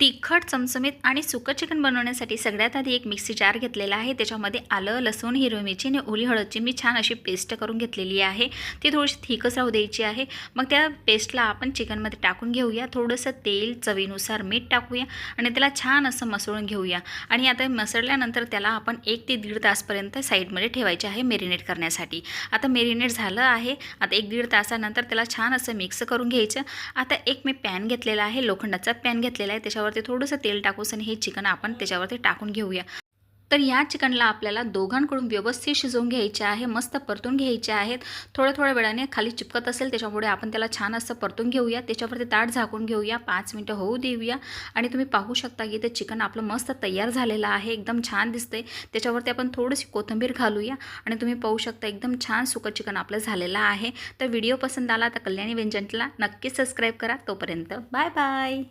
तिखट चमचमीत आणि सुकं चिकन बनवण्यासाठी सगळ्यात आधी एक मिक्सी जार घेतलेला आहे. त्याच्यामध्ये आलं लसूण हिरवी मिरची आणि ओली हळदची मी छान अशी पेस्ट करून घेतलेली आहे. ती थोडीशी थिकच राहू द्यायची आहे. मग त्या पेस्टला आपण चिकनमध्ये टाकून घेऊया. थोडंसं तेल चवीनुसार मीठ टाकूया आणि त्याला छान असं मसळून घेऊया. आणि आता मसळल्यानंतर त्याला आपण एक ते दीड तासपर्यंत साईडमध्ये ठेवायचे आहे मेरिनेट करण्यासाठी. आता मेरिनेट झालं आहे. आता एक दीड तासानंतर त्याला छान असं मिक्स करून घ्यायचं. आता एक मी पॅन घेतलेला आहे. लोखंडाचा पॅन घेतलेला आहे. त्याच्यावर त्याच्यावरती थोडंसं तेल टाकूस आणि हे चिकन आपण त्याच्यावरती टाकून घेऊया. तर या चिकनला आपल्याला दोघांकडून व्यवस्थित शिजवून घ्यायचे आहे मस्त परतून घ्यायचे आहेत. थोड्या थोड्या वेळाने खाली चिपकत असेल त्याच्यामुळे आपण त्याला छान असं परतून घेऊया. त्याच्यावरती ताट झाकून घेऊया पाच मिनटं होऊ देऊया. आणि तुम्ही पाहू शकता की ते चिकन आपलं मस्त तयार झालेलं आहे एकदम छान दिसतंय. त्याच्यावरती आपण थोडीशी कोथिंबीर घालूया आणि तुम्ही पाहू शकता एकदम छान सुकं चिकन आपलं झालेलं आहे. तर व्हिडिओ पसंत आला तर कल्याणी व्यंजनला नक्कीच सबस्क्राईब करा. तोपर्यंत बाय बाय.